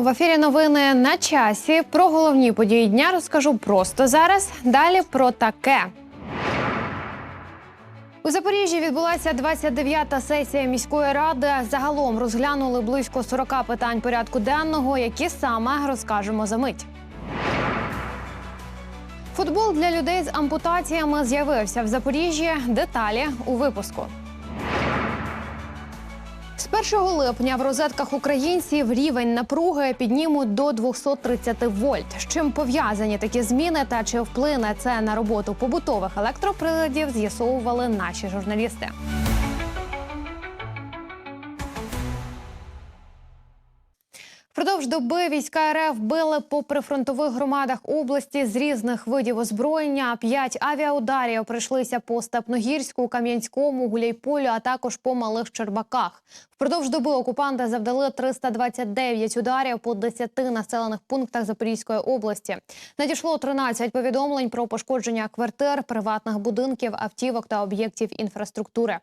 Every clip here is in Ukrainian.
В ефірі. Новини на часі. Про головні події дня розкажу просто зараз. Далі про таке. У Запоріжжі відбулася 29-та сесія міської ради. Загалом розглянули близько 40 питань порядку денного, які саме розкажемо за мить. Футбол для людей з ампутаціями з'явився в Запоріжжі. Деталі у випуску. З 1 липня в розетках українців рівень напруги піднімуть до 230 вольт. З чим пов'язані такі зміни та чи вплине це на роботу побутових електроприладів, з'ясовували наші журналісти. Доби війська РФ били по прифронтових громадах області з різних видів озброєння. П'ять авіаударів прийшлися по Степногірську, Кам'янському, Гуляйполю, а також по малих Чербаках. Впродовж доби окупанти завдали 329 ударів по 10 населених пунктах Запорізької області. Надійшло 13 повідомлень про пошкодження квартир, приватних будинків, автівок та об'єктів інфраструктури.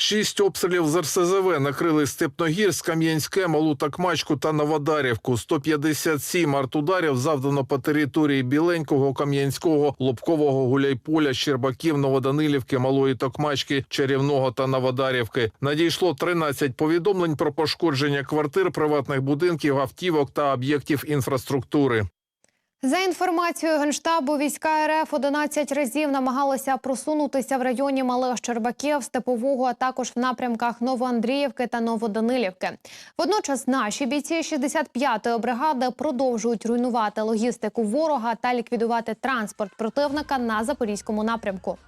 Шість обстрілів з РСЗВ накрили Степногірськ, Кам'янське, Малу Такмачку та Новодарівку. 157 артударів завдано по території Біленького, Кам'янського, Лобкового, Гуляйполя, Щербаків, Новоданилівки, Малої Токмачки, Чарівного та Новодарівки. Надійшло 13 повідомлень про пошкодження квартир, приватних будинків, автівок та об'єктів інфраструктури. За інформацією генштабу, війська РФ 11 разів намагалися просунутися в районі Малих Щербаків, Степового, а також в напрямках Новоандріївки та Новоданилівки. Водночас наші бійці 65-ї бригади продовжують руйнувати логістику ворога та ліквідувати транспорт противника на запорізькому напрямку.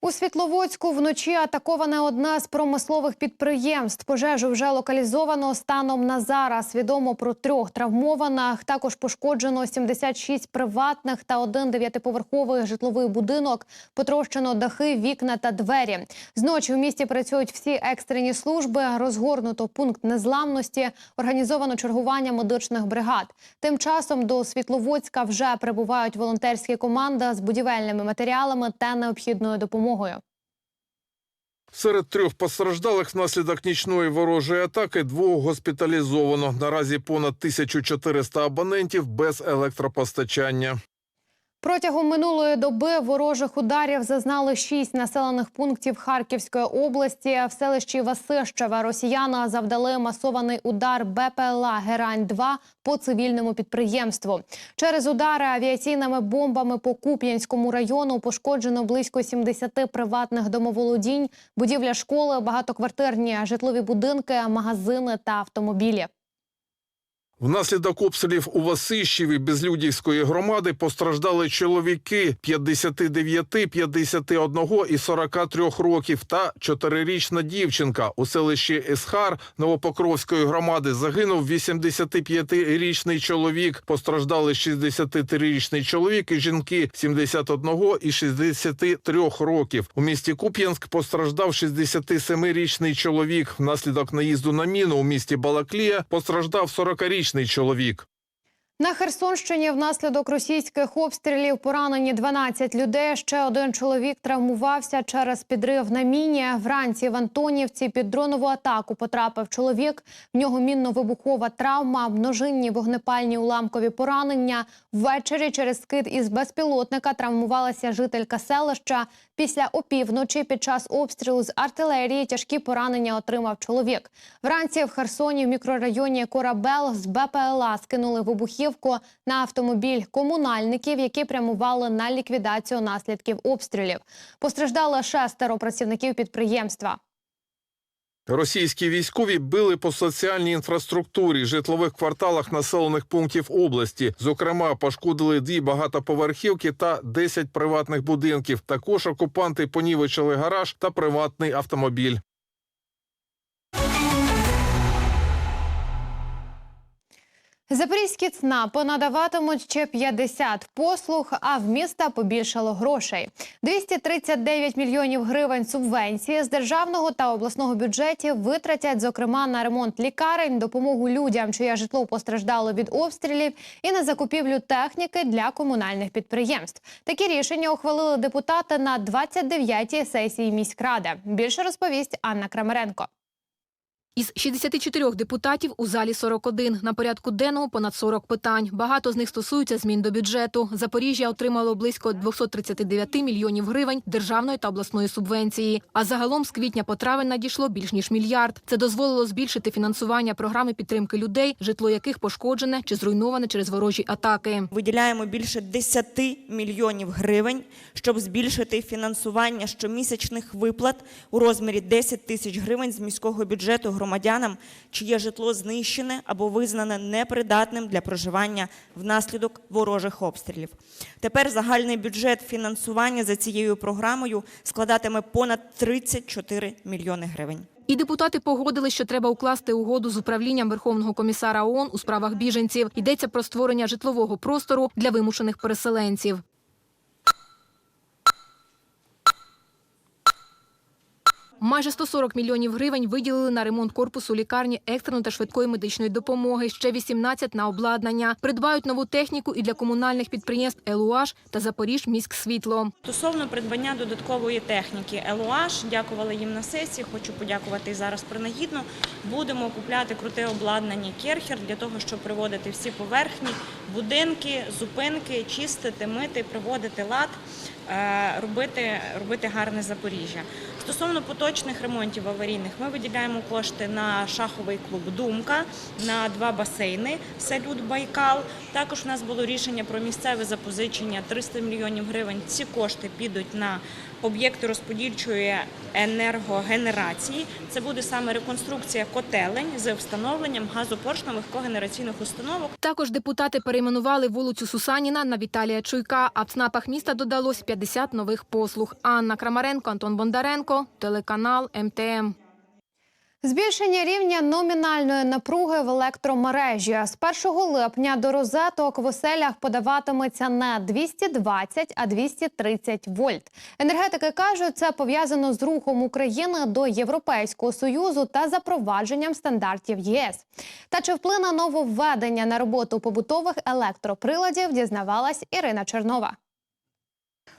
У Світловодську вночі атаковане одне з промислових підприємств. Пожежу вже локалізовано станом на зараз. Відомо про трьох травмованих. Також пошкоджено 76 приватних та один дев'ятиповерховий житловий будинок. Потрощено дахи, вікна та двері. Зночі в місті працюють всі екстрені служби. Розгорнуто пункт незламності. Організовано чергування медичних бригад. Тим часом до Світловодська вже прибувають волонтерські команди з будівельними матеріалами та необхідною допомогою. Серед трьох постраждалих внаслідок нічної ворожої атаки двох госпіталізовано. Наразі понад 1400 абонентів без електропостачання. Протягом минулої доби ворожих ударів зазнали шість населених пунктів Харківської області. В селищі Васищеве росіяни завдали масований удар БПЛА Герань-2 по цивільному підприємству. Через удари авіаційними бомбами по Куп'янському району пошкоджено близько 70 приватних домоволодінь, будівля школи, багатоквартирні житлові будинки, магазини та автомобілі. Внаслідок обстрілів у Васищеві Безлюдівської громади постраждали чоловіки 59, 51 і 43 років та чотирирічна дівчинка. У селищі Есхар Новопокровської громади загинув 85-річний чоловік. Постраждали 63-річний чоловік і жінки 71 і 63 років. У місті Куп'янськ постраждав 67-річний чоловік. Внаслідок наїзду на міну у місті Балаклія постраждав 40-річний чоловік. На Херсонщині внаслідок російських обстрілів поранені 12 людей. Ще один чоловік травмувався через підрив на міні. Вранці в Антонівці під дронову атаку потрапив чоловік. В нього мінно-вибухова травма, множинні вогнепальні уламкові поранення. Ввечері через скид із безпілотника травмувалася жителька селища. Після опівночі під час обстрілу з артилерії тяжкі поранення отримав чоловік. Вранці в Херсоні в мікрорайоні Корабел з БПЛА скинули вибухівку на автомобіль комунальників, які прямували на ліквідацію наслідків обстрілів. Постраждали шестеро працівників підприємства. Російські військові били по соціальній інфраструктурі, житлових кварталах населених пунктів області. Зокрема, пошкодили дві багатоповерхівки та 10 приватних будинків. Також окупанти понівечили гараж та приватний автомобіль. Запорізькі ЦНАПи надаватимуть ще 50 послуг, а в міста побільшало грошей. 239 мільйонів гривень субвенції з державного та обласного бюджетів витратять, зокрема, на ремонт лікарень, допомогу людям, чиє житло постраждало від обстрілів, і на закупівлю техніки для комунальних підприємств. Такі рішення ухвалили депутати на 29-й сесії міськради. Більше розповість Анна Крамаренко. Із 64 депутатів у залі 41. На порядку денного понад 40 питань. Багато з них стосуються змін до бюджету. Запоріжжя отримало близько 239 мільйонів гривень державної та обласної субвенції. А загалом з квітня по травень надійшло більш ніж мільярд. Це дозволило збільшити фінансування програми підтримки людей, житло яких пошкоджене чи зруйноване через ворожі атаки. Виділяємо більше 10 мільйонів гривень, щоб збільшити фінансування щомісячних виплат у розмірі 10 тисяч гривень з міського бюджету громадянам, чиє житло знищене або визнане непридатним для проживання внаслідок ворожих обстрілів. Тепер загальний бюджет фінансування за цією програмою складатиме понад 34 мільйони гривень. І депутати погодили, що треба укласти угоду з управлінням Верховного комісара ООН у справах біженців. Йдеться про створення житлового простору для вимушених переселенців. Майже 140 мільйонів гривень виділили на ремонт корпусу лікарні екстреної та швидкої медичної допомоги. Ще 18 на обладнання. Придбають нову техніку і для комунальних підприємств «Елуаш» та «Запоріж міськсвітло». Стосовно придбання додаткової техніки ЛОАШ, дякували їм на сесії. Хочу подякувати і зараз принагідно. Будемо купляти круте обладнання Керхер для того, щоб приводити всі поверхні, будинки, зупинки, чистити, мити, приводити лад, е, робити, робити гарне Запоріжжя. Стосовно поточних ремонтів аварійних, ми виділяємо кошти на шаховий клуб Думка, на два басейни Салют Байкал. Також у нас було рішення про місцеве запозичення 300 мільйонів гривень. Ці кошти підуть на об'єкти розподільчої енергогенерації. Це буде саме реконструкція котелень з встановленням газопоршнових когенераційних установок. Також депутати перейменували вулицю Сусаніна на Віталія Чуйка, а в ЦНАПах міста додалось 50 нових послуг. Анна Крамаренко, Антон Бондаренко, телеканал МТМ. Збільшення рівня номінальної напруги в електромережі з 1 липня до розеток в оселях подаватиметься не 220, а 230 вольт. Енергетики кажуть, це пов'язано з рухом України до Європейського союзу та запровадженням стандартів ЄС. Та чи вплине нововведення на роботу побутових електроприладів? Дізнавалась Ірина Чернова.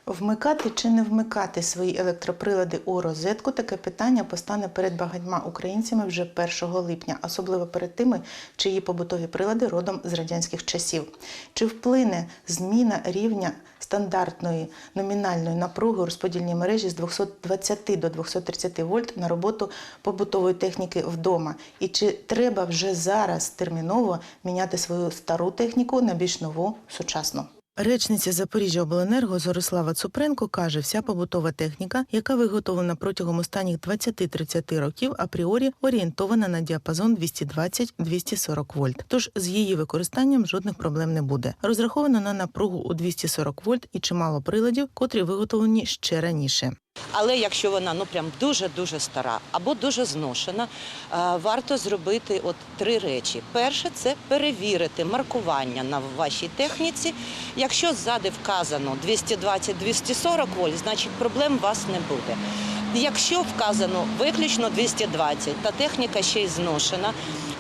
Вмикати чи не вмикати свої електроприлади у розетку таке питання постане перед багатьма українцями вже 1 липня, особливо перед тими, чиї побутові прилади родом з радянських часів. Чи вплине зміна рівня стандартної номінальної напруги у розподільній мережі з 220 до 230 вольт на роботу побутової техніки вдома? І чи треба вже зараз терміново міняти свою стару техніку на більш нову сучасну? Речниця Запоріжжя Обленерго Зорислава Цупренко каже, вся побутова техніка, яка виготовлена протягом останніх 20-30 років, апріорі орієнтована на діапазон 220-240 вольт. Тож з її використанням жодних проблем не буде. Розраховано на напругу у 240 вольт і чимало приладів, котрі виготовлені ще раніше. Але якщо вона ну прям дуже дуже стара або дуже зношена, е, варто зробити от три речі. Перше це перевірити маркування на вашій техніці. Якщо ззади вказано 220-240 вольт, значить проблем у вас не буде. Якщо вказано виключно 220, та техніка ще й зношена,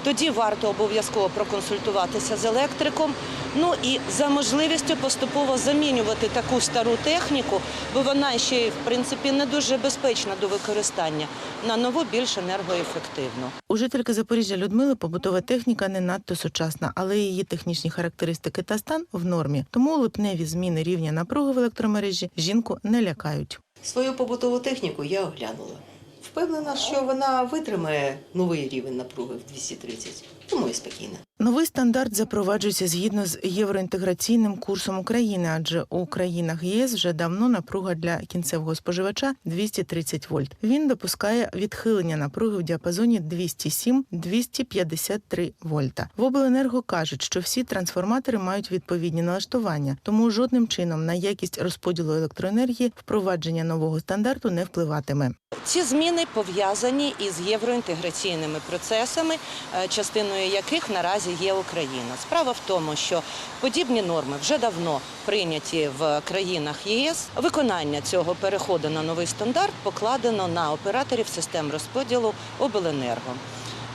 тоді варто обов'язково проконсультуватися з електриком. Ну і за можливістю поступово замінювати таку стару техніку, бо вона ще й в принципі не дуже безпечна до використання, на нову більш енергоефективну. У жительки Запоріжжя Людмили побутова техніка не надто сучасна, але її технічні характеристики та стан в нормі. Тому липневі зміни рівня напруги в електромережі жінку не лякають. Свою побутову техніку я оглянула. Впевнена, що вона витримає новий рівень напруги в 230, тому і спокійна. Новий стандарт запроваджується згідно з євроінтеграційним курсом України, адже у країнах ЄС вже давно напруга для кінцевого споживача 230 вольт. Він допускає відхилення напруги в діапазоні 207-253 вольта. В обленерго кажуть, що всі трансформатори мають відповідні налаштування, тому жодним чином на якість розподілу електроенергії впровадження нового стандарту не впливатиме. Ці зміни пов'язані із євроінтеграційними процесами, е, частиною частиною яких наразі є Україна. Справа в тому, що подібні норми вже давно прийняті в країнах ЄС. Виконання цього переходу на новий стандарт покладено на операторів систем розподілу обленерго.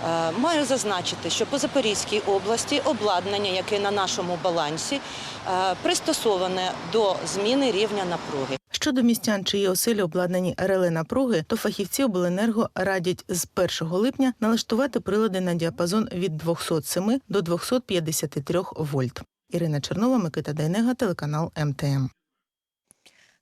Е, Маю зазначити, що по Запорізькій області обладнання, яке на нашому балансі, пристосоване до зміни рівня напруги. Щодо містян, чиї оселі обладнані реле напруги, то фахівці обленерго радять з 1 липня налаштувати прилади на діапазон від 207 до 253 вольт. Ірина Чернова, Микита Дайнега, телеканал МТМ.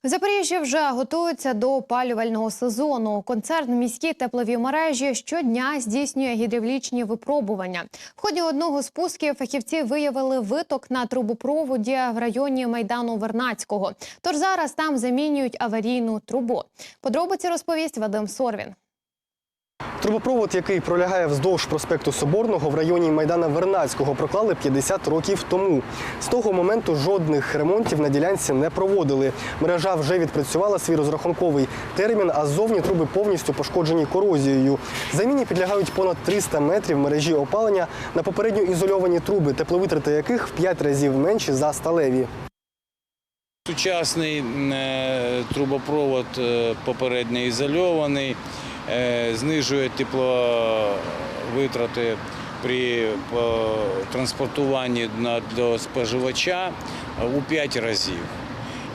В Запоріжжі вже готуються до опалювального сезону. Концерн міські теплові мережі щодня здійснює гідравлічні випробування. В ході одного з пусків фахівці виявили виток на трубопроводі в районі майдану Вернацького. Тож зараз там замінюють аварійну трубу. Подробиці розповість Вадим Сорвін. Трубопровод, який пролягає вздовж проспекту Соборного в районі Майдана Вернацького, проклали 50 років тому. З того моменту жодних ремонтів на ділянці не проводили. Мережа вже відпрацювала свій розрахунковий термін, а ззовні труби повністю пошкоджені корозією. Заміні підлягають понад 300 метрів мережі опалення на попередньо ізольовані труби, тепловитрати яких в 5 разів менші за сталеві. Сучасний е, трубопровод е, попередньо ізольований, е, знижує тепловитрати при транспортуванні до споживача у 5 разів.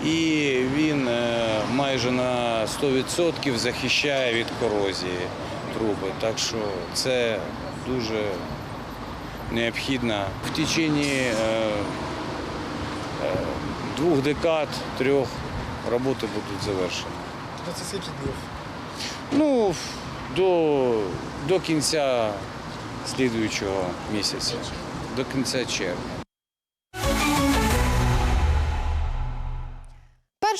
І він майже на 100% захищає від корозії труби. Так що це дуже необхідно в течение двох декад, трьох роботи будуть завершені. Це скільки днів? Ну, до, до кінця слідуючого місяця, до кінця червня.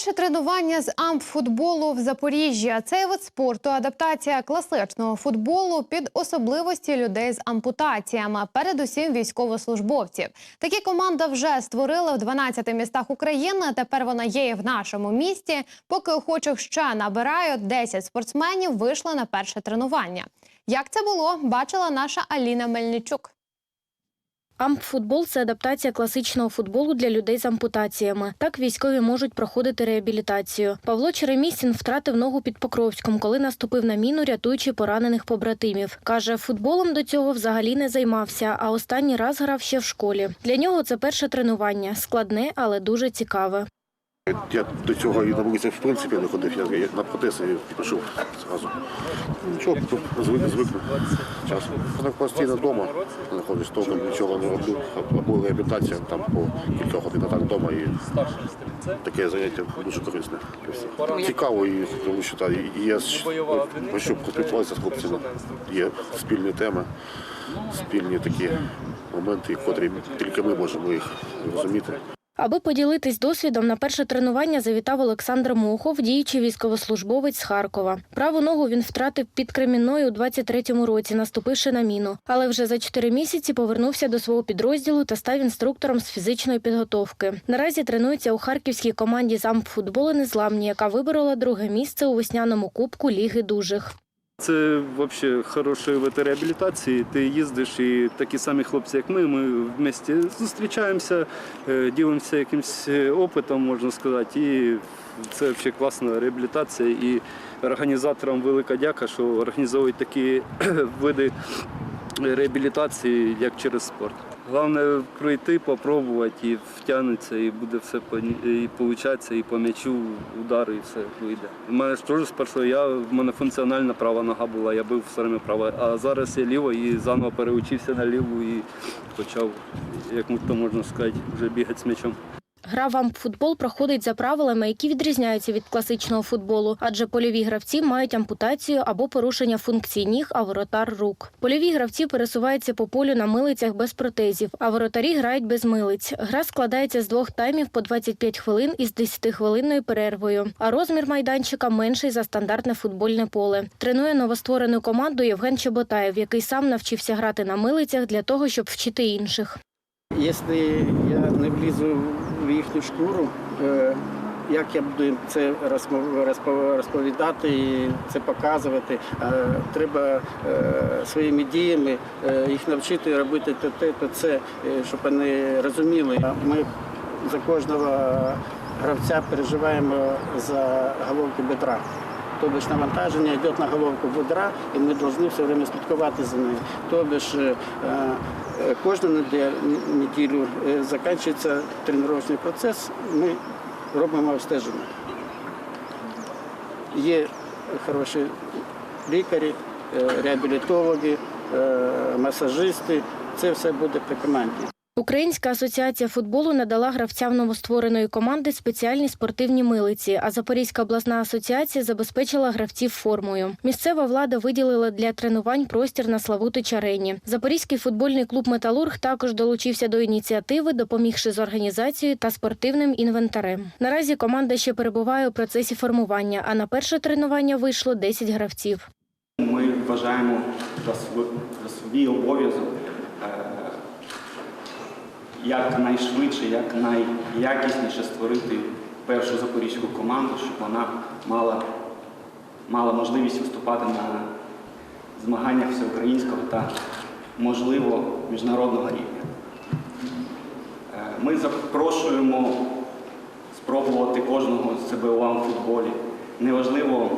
Перше тренування з ампфутболу в Запоріжжі. Цей вид спорту адаптація класичного футболу під особливості людей з ампутаціями, передусім військовослужбовців. Такі команди вже створили в 12 містах України. Тепер вона є і в нашому місті. Поки охочих ще набирають 10 спортсменів. Вийшли на перше тренування. Як це було, бачила наша Аліна Мельничук. Ампфутбол – це адаптація класичного футболу для людей з ампутаціями. Так військові можуть проходити реабілітацію. Павло Черемісін втратив ногу під Покровськом, коли наступив на міну, рятуючи поранених побратимів. Каже, футболом до цього взагалі не займався, а останній раз грав ще в школі. Для нього це перше тренування складне, але дуже цікаве. Я до цього і на вулиці в принципі не ходив, я, на протез і пішов зразу. Нічого, звик, звикну часом. Я постійно вдома знаходжусь, толком нічого не роблю. Або реабілітація там по кілька годин, так вдома і таке заняття дуже корисне. Цікаво, і, тому що та, є хочу поспілкуватися з хлопцями. Є спільні теми, спільні такі моменти, котрі тільки ми можемо їх розуміти. Аби поділитись досвідом, на перше тренування завітав Олександр Мохов, діючий військовослужбовець з Харкова. Праву ногу він втратив під Кремінною у 23-му році, наступивши на міну. Але вже за чотири місяці повернувся до свого підрозділу та став інструктором з фізичної підготовки. Наразі тренується у харківській команді з ампфутболу «Незламні», яка виборола друге місце у весняному кубку Ліги дужих. Це взагалі хороший вид реабілітації. Ти їздиш і такі самі хлопці, як ми, ми в місті зустрічаємося, ділимося якимось опитом, можна сказати. І це взагалі класна реабілітація. І організаторам велика дяка, що організовують такі види реабілітації, як через спорт. Головне пройти, попробувати і втягнеться, і буде все і і по м'ячу удар, і все вийде. У мене ж теж спершу я в мене функціональна права нога була, я бив все время права. А зараз я ліво і заново переучився на ліву і почав, як то можна сказати, вже бігати з м'ячом. Гра в ампфутбол проходить за правилами, які відрізняються від класичного футболу, адже польові гравці мають ампутацію або порушення функцій ніг, а воротар рук. Польові гравці пересуваються по полю на милицях без протезів, а воротарі грають без милиць. Гра складається з двох таймів по 25 хвилин із 10-хвилинною перервою. А розмір майданчика менший за стандартне футбольне поле. Тренує новостворену команду Євген Чеботаєв, який сам навчився грати на милицях для того, щоб вчити інших. Якщо я не влізу в їхню шкуру, е, як я буду це розповідати і це показувати. Е, Треба е, своїми діями їх навчити робити то те, то це, щоб вони розуміли. Ми за кожного гравця переживаємо за головку бедра. Тобто ж навантаження йде на головку бедра, і ми повинні все время слідкувати за нею. Тобто ж е, е, кожну неділю е, закінчується тренувальний процес, ми робимо обстеження. Є хороші лікарі, реабілітологи, масажисти. Це все буде при команді. Українська асоціація футболу надала гравцям новоствореної команди спеціальні спортивні милиці, а Запорізька обласна асоціація забезпечила гравців формою. Місцева влада виділила для тренувань простір на Славутич арені. Запорізький футбольний клуб Металург також долучився до ініціативи, допомігши з організацією та спортивним інвентарем. Наразі команда ще перебуває у процесі формування, а на перше тренування вийшло 10 гравців. Ми вважаємо за свій обов'язок якнайшвидше, як найякісніше створити першу запорізьку команду, щоб вона мала, мала можливість виступати на змаганнях всеукраїнського та, можливо, міжнародного рівня. Е, Ми запрошуємо спробувати кожного з себе у вам футболі. Неважливо,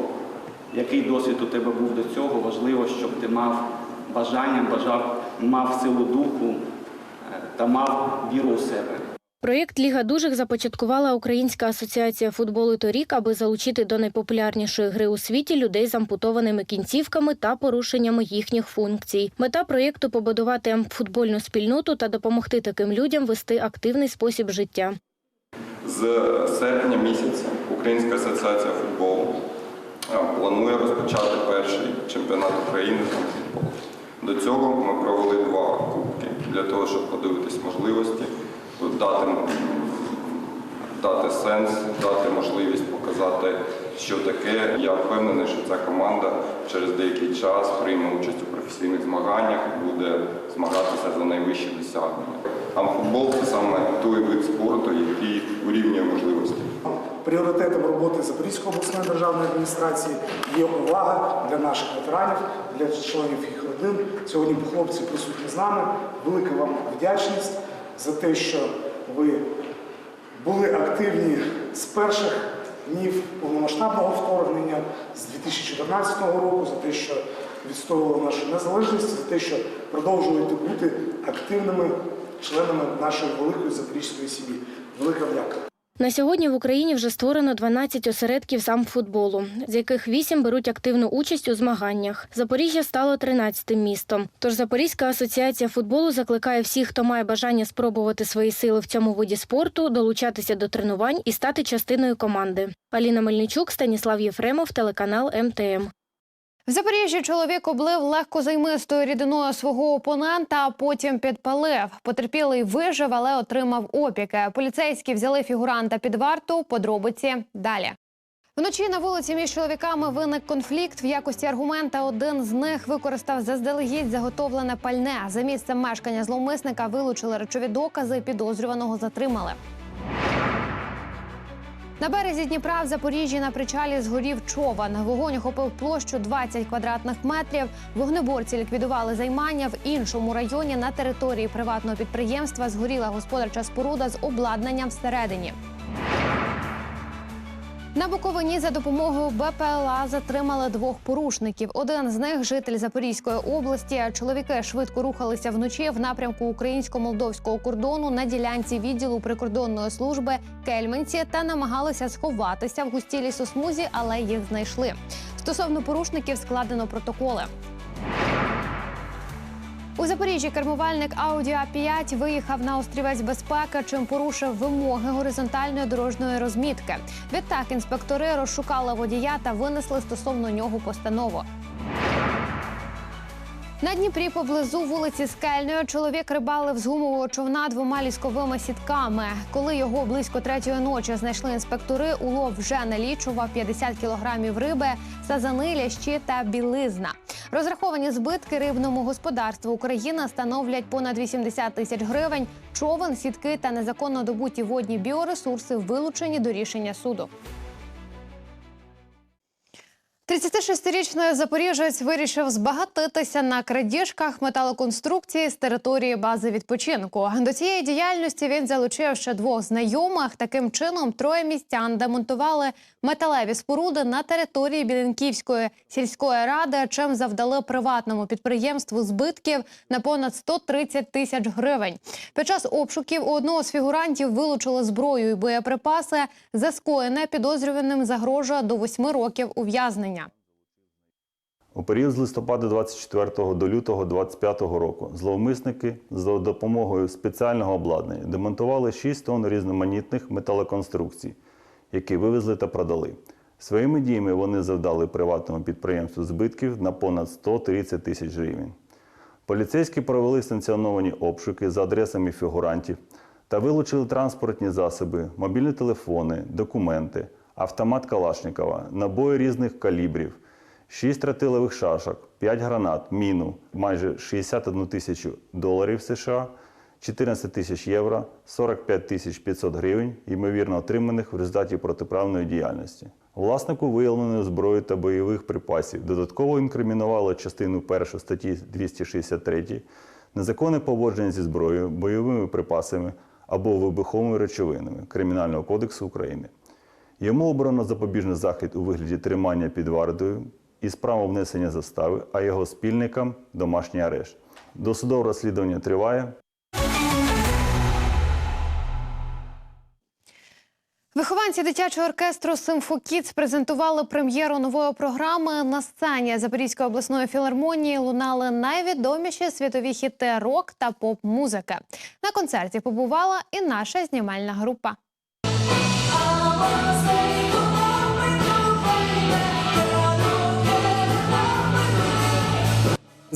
який досвід у тебе був до цього, важливо, щоб ти мав бажання, бажав, мав силу духу та мав віру у себе. Проєкт Ліга дужих започаткувала Українська асоціація футболу торік, аби залучити до найпопулярнішої гри у світі людей з ампутованими кінцівками та порушеннями їхніх функцій. Мета проєкту побудувати футбольну спільноту та допомогти таким людям вести активний спосіб життя. З серпня місяця Українська асоціація футболу планує розпочати перший чемпіонат України з футболу. До цього ми провели два кубки для того, щоб подивитись можливості, дати, дати сенс, дати можливість показати, що таке. Я впевнений, що ця команда через деякий час прийме участь у професійних змаганнях і буде змагатися за найвищі досягнення. А футбол це саме той вид спорту, який урівнює можливості. Пріоритетом роботи Запорізької обласної державної адміністрації є увага для наших ветеранів, для членів їх родин. Сьогодні хлопці присутні з нами. Велика вам вдячність за те, що ви були активні з перших днів повномасштабного вторгнення, з 2014 року, за те, що відстоювали нашу незалежність, за те, що продовжуєте бути активними членами нашої великої запорізької сім'ї. Велика дяка. На сьогодні в Україні вже створено 12 осередків самфутболу, з яких 8 беруть активну участь у змаганнях. Запоріжжя стало 13-тим містом. Тож Запорізька асоціація футболу закликає всіх, хто має бажання спробувати свої сили в цьому виді спорту, долучатися до тренувань і стати частиною команди. Аліна Мельничук, Станіслав Єфремов, телеканал МТМ. В Запоріжжі чоловік облив легкозаймистою рідиною свого опонента, а потім підпалив. Потерпілий вижив, але отримав опіки. Поліцейські взяли фігуранта під варту. Подробиці далі. Вночі на вулиці між чоловіками виник конфлікт. В якості аргумента один з них використав заздалегідь заготовлене пальне. За місцем мешкання зловмисника вилучили речові докази. Підозрюваного затримали. На березі Дніпра в Запоріжжі на причалі згорів човен. Вогонь охопив площу 20 квадратних метрів. Вогнеборці ліквідували займання в іншому районі на території приватного підприємства. Згоріла господарча споруда з обладнанням всередині. На Буковині за допомогою БПЛА затримали двох порушників. Один з них житель Запорізької області. Чоловіки швидко рухалися вночі в напрямку українсько-молдовського кордону на ділянці відділу прикордонної служби Кельменці та намагалися сховатися в густій лісосмузі, але їх знайшли. Стосовно порушників складено протоколи. У Запоріжжі кермувальник Audi A5 виїхав на острівець безпеки, чим порушив вимоги горизонтальної дорожньої розмітки. Відтак інспектори розшукали водія та винесли стосовно нього постанову. На Дніпрі поблизу вулиці Скельної чоловік рибалив з гумового човна двома лісковими сітками. Коли його близько третьої ночі знайшли інспектори, улов вже налічував 50 кілограмів риби, сазани, лящі та білизна. Розраховані збитки рибному господарству України становлять понад 80 тисяч гривень. Човен, сітки та незаконно добуті водні біоресурси вилучені до рішення суду. 36-річний запоріжець вирішив збагатитися на крадіжках металоконструкції з території бази відпочинку. До цієї діяльності він залучив ще двох знайомих. Таким чином, троє містян демонтували металеві споруди на території Білінківської сільської ради, чим завдали приватному підприємству збитків на понад 130 тисяч гривень. Під час обшуків у одного з фігурантів вилучили зброю і боєприпаси. За скоєне підозрюваним загрожує до 8 років ув'язнення. У період з листопада 24 до лютого 25 року зловмисники за допомогою спеціального обладнання демонтували 6 тонн різноманітних металоконструкцій, які вивезли та продали. Своїми діями вони завдали приватному підприємству збитків на понад 130 тисяч гривень. Поліцейські провели санкціоновані обшуки за адресами фігурантів та вилучили транспортні засоби, мобільні телефони, документи, автомат Калашникова, набої різних калібрів, 6 тротилових шашок, 5 гранат, міну, майже 61 тисячу доларів США, 14 тисяч євро, 45 тисяч 500 гривень, ймовірно отриманих в результаті протиправної діяльності. Власнику виявленої зброї та бойових припасів додатково інкримінувало частину 1 статті 263 незаконне поводження зі зброєю, бойовими припасами або вибуховими речовинами Кримінального кодексу України. Йому обрано запобіжний захід у вигляді тримання під вартою із правом внесення застави, а його спільникам домашній арешт. Досудове розслідування триває. Вихованці дитячого оркестру «Симфокіц» презентували прем'єру нової програми. На сцені Запорізької обласної філармонії лунали найвідоміші світові хіти рок та поп-музики. На концерті побувала і наша знімальна група.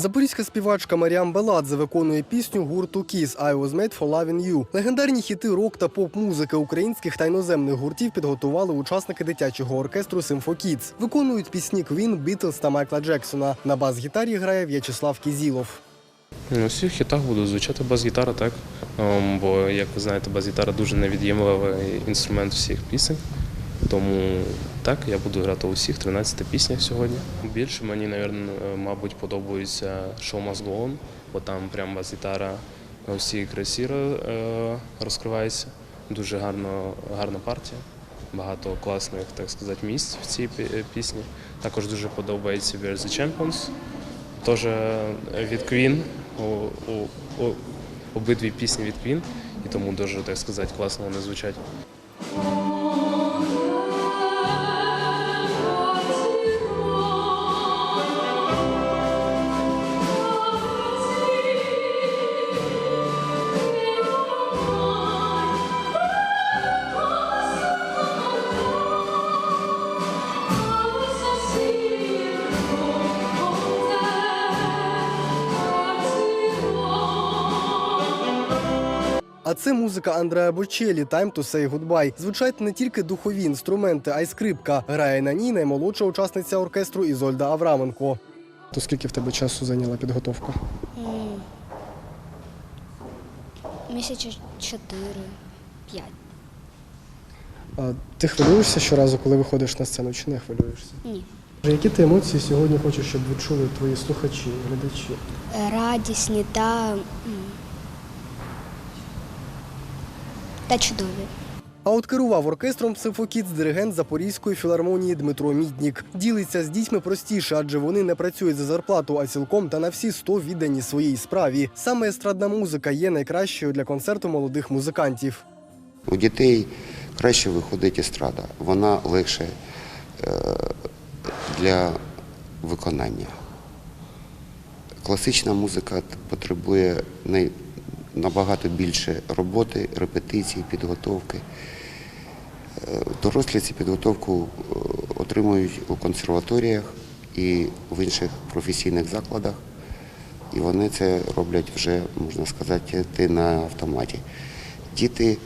Запорізька співачка Маріам Беладзе виконує пісню гурту Кіс «I was made for loving you». Легендарні хіти рок та поп-музики українських та іноземних гуртів підготували учасники дитячого оркестру «Симфокідс». Виконують пісні Квін, Бітлз та Майкла Джексона. На бас-гітарі грає В'ячеслав Кізілов. У всіх хітах буде звучати бас-гітара, так. Ем, Бо, як ви знаєте, бас-гітара дуже невід'ємливий інструмент всіх пісень. Тому так, я буду грати у всіх 13 піснях сьогодні. Більше мені, навірно, мабуть, подобається «Show Must Go On», бо там прям бас-гітара у всій красі е, розкривається. Дуже гарно, гарна партія. Багато класних, так сказати, місць в цій пісні. Також дуже подобається «We're the Champions», теж від Queen, у, у, у, обидві пісні від Queen, і тому дуже, так сказати, класно вони звучать. А це музика Андреа Бочелі «Time to say goodbye». Звучать не тільки духові інструменти, а й скрипка. Грає на ній наймолодша учасниця оркестру Ізольда Авраменко. То скільки в тебе часу зайняла підготовка? Місяця чотири, п'ять. А ти хвилюєшся щоразу, коли виходиш на сцену, чи не хвилюєшся? Ні. Які ти емоції сьогодні хочеш, щоб відчули твої слухачі, глядачі? Радісні та, м, та чудові. А от керував оркестром «Симфокіц» диригент Запорізької філармонії Дмитро Міднік. Ділиться з дітьми простіше, адже вони не працюють за зарплату, а цілком та на всі сто віддані своїй справі. Саме естрадна музика є найкращою для концерту молодих музикантів. У дітей краще виходить естрада, вона легше е, для виконання. Класична музика потребує най- набагато більше роботи, репетицій, підготовки. Е, Дорослі цю підготовку е, отримують у консерваторіях і в інших професійних закладах. і вони це роблять вже, можна сказати, ти на автоматі. Діти,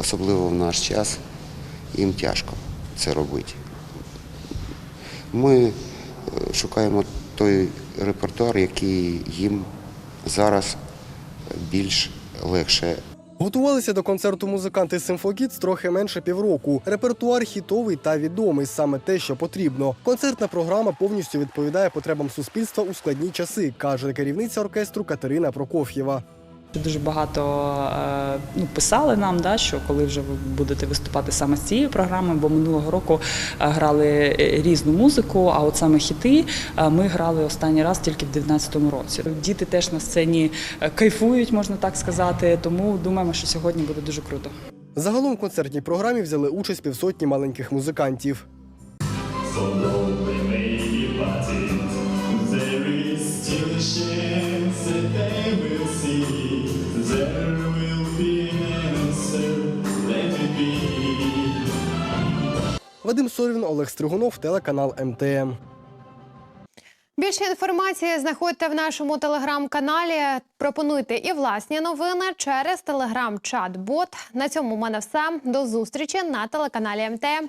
особливо в наш час, їм тяжко це робити. Ми е, шукаємо той репертуар, який їм зараз більш легше Готувалися до концерту музиканти Симфогіт трохи менше півроку. Репертуар хітовий та відомий саме те, що потрібно. Концертна програма повністю відповідає потребам суспільства у складні часи, каже керівниця оркестру Катерина Прокоф'єва. Дуже багато е, ну, писали нам, да, що коли вже ви будете виступати саме з цією програмою, бо минулого року е, грали е, різну музику, а от саме хіти ми грали останній раз тільки в 2019 році. Діти теж на сцені кайфують, можна так сказати, тому думаємо, що сьогодні буде дуже круто. Загалом в концертній програмі взяли участь півсотні маленьких музикантів. Вадим Сорвін, Олег Стригунов, телеканал МТМ. Більше інформації знаходьте в нашому телеграм-каналі. Пропонуйте і власні новини через телеграм-чат-бот. На цьому в мене все. До зустрічі на телеканалі МТМ.